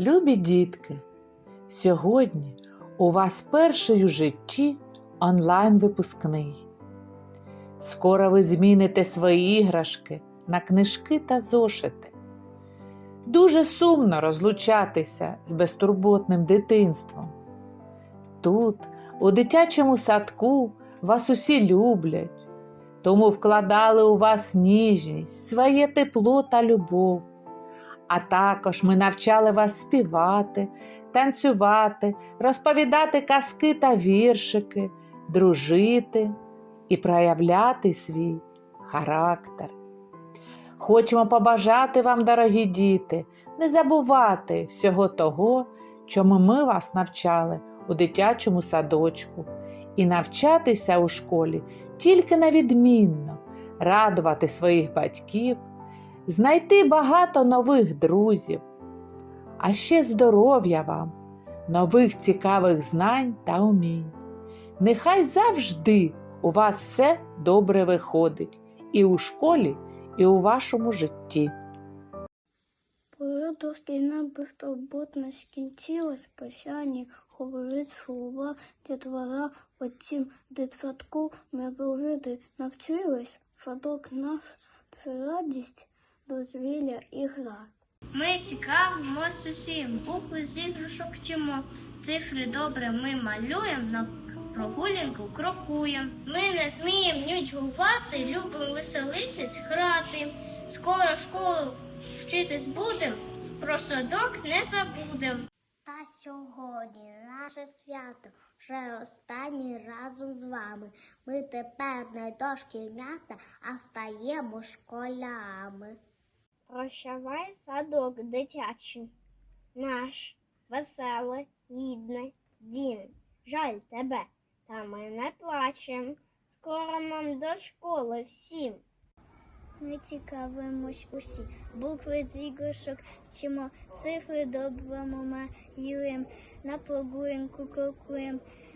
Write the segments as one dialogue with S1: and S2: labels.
S1: Любі дітки, сьогодні у вас перший у житті онлайн-випускний. Скоро ви зміните свої іграшки на книжки та зошити. Дуже сумно розлучатися з безтурботним дитинством. Тут, у дитячому садку, вас усі люблять, тому вкладали у вас ніжність, своє тепло та любов. А також ми навчали вас співати, танцювати, розповідати казки та віршики, дружити і проявляти свій характер. Хочемо побажати вам, дорогі діти, не забувати всього того, чому ми вас навчали у дитячому садочку, і навчатися у школі тільки на відмінно, радувати своїх батьків, знайти багато нових друзів, а ще здоров'я вам, нових цікавих знань та умінь. Нехай завжди у вас все добре виходить і у школі, і у вашому житті.
S2: Дошкільна безтурботність. Скінчилась, прощання говорить слова дітвора, потім дитсадку ми дружити навчились, садок наш це радість, дозвілля і гра.
S3: Ми цікавимось усім, букви з іграшок вчимо, цифри добре ми малюємо, на прогулянку крокуємо. Ми не вміємо нудьгувати, любимо веселитись, грати. Скоро в школу вчитись будем, про садок не забудем.
S4: Та сьогодні наше свято вже останній разом з вами. Ми тепер не дошкільнята, а стаємо школями.
S3: Прощавай садок дитячий, наш веселий, гідний дім. Жаль тебе, та ми не плачем. Скоро нам до школи всім.
S2: Ми цікавимось усі, букви з іграшок вчимо, цифри добримо малюєм, на прогулянку.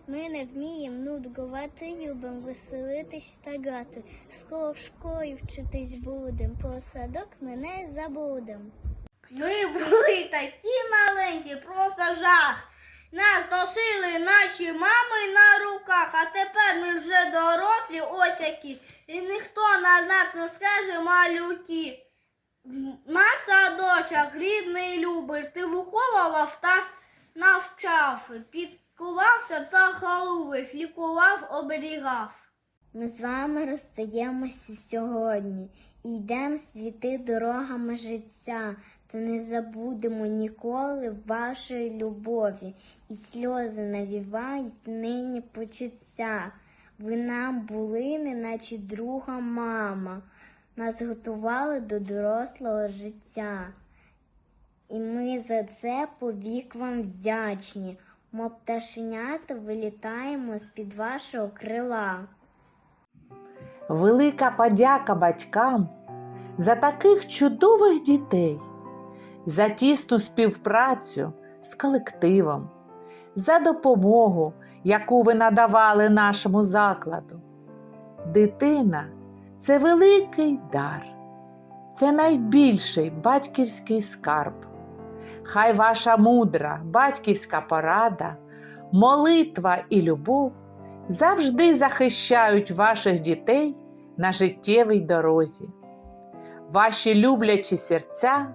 S2: Ми не вміємо нудгувати, любимо веселитись та грати. Скоро в школі вчитись будем, про садок ми не забудем.
S3: Ми були такі маленькі, просто жах. Нас носили наші мами на руках, а тепер ми вже дорослі, ось які. І ніхто на нас не скаже малюки. Наш садочок рідний любиш, ти виховував та навчав, підкувався та халувив, лікував, оберігав.
S4: Ми з вами розстаємося сьогодні і йдемо світи дорогами життя, та не забудемо ніколи вашої любові, і сльози навівають нині почуття. Ви нам були, неначе друга мама, нас готували до дорослого життя. І ми за це повік вам вдячні. Мов пташенята вилітаємо з-під вашого крила.
S1: Велика подяка батькам за таких чудових дітей, за тісну співпрацю з колективом, за допомогу, яку ви надавали нашому закладу. Дитина це великий дар, це найбільший батьківський скарб. Хай ваша мудра батьківська порада, молитва і любов завжди захищають ваших дітей на життєвій дорозі. Ваші люблячі серця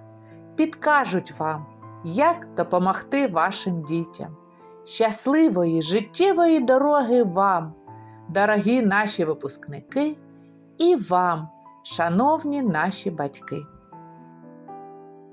S1: підкажуть вам, як допомогти вашим дітям. Щасливої життєвої дороги вам, дорогі наші випускники, і вам, шановні наші батьки.